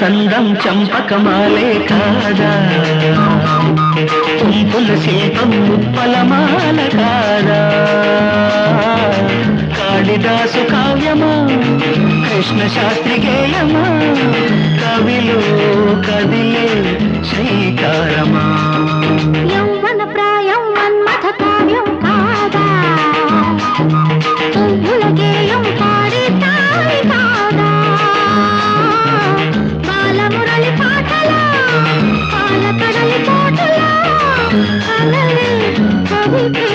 చందం చంపక మాలే కాదా? కుంపుల శిల్పం ముప్పల మాల కాదా? కాళిదాసు కృష్ణ శాస్త్రి గేయమా? కవిలో కదిలే శ్రీకారమా? యౌవన ప్రాయం మన్మథ కావ్యం కాదా గేయం కాదా? బాలమురళి పాటలా? కవితే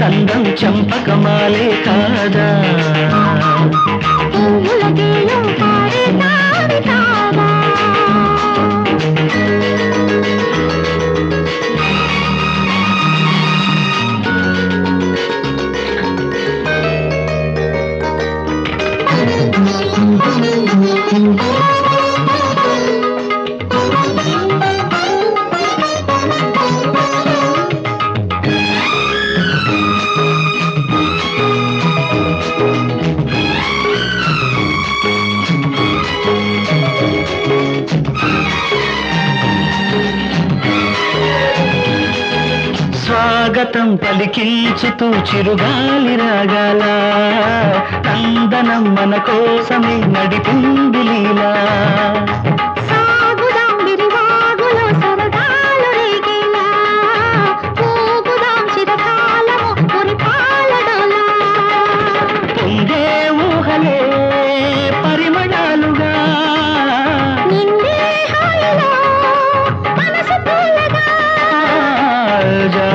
చందం చంపకమాలే కాదా? స్వాగతం పలికించుతూ చిరుగాలి రాగాల. నందనం మన కోసమే నడిపింది లీలా.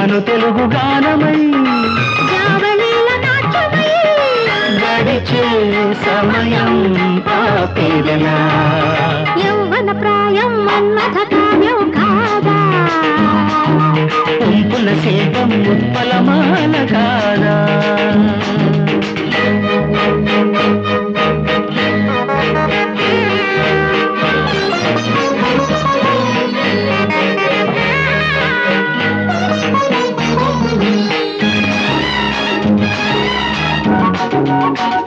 జాను తెలుగు గానమై గడిచే సమయం పాపేదనా? యౌవన ప్రాయం మన్మథ కావ్యం కాదా ఉత్పలమాల కాదా? Thank you.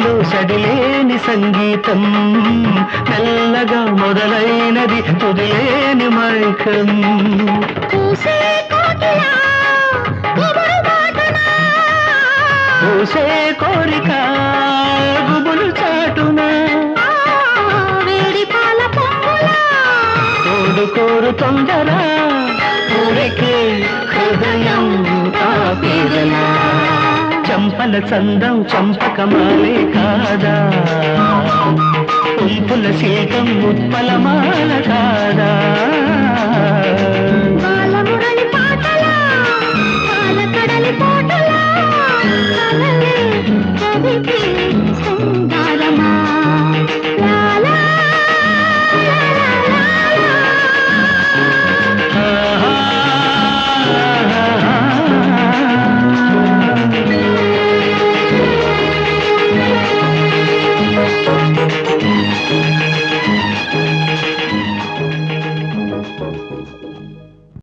ఎదలోయలు సడిలేని సంగీతం. మెల్లగా మొదలైనది తుదిలేని మైకం. పూసే కోరిక గుబులు చాటున? వేడి పాల పొంగులా? తోడు కోరు తొందర ఊరికే చంపల చందం చంపకమాలే కాదా పుంపుల శీతం ఉత్పలమాల కాదా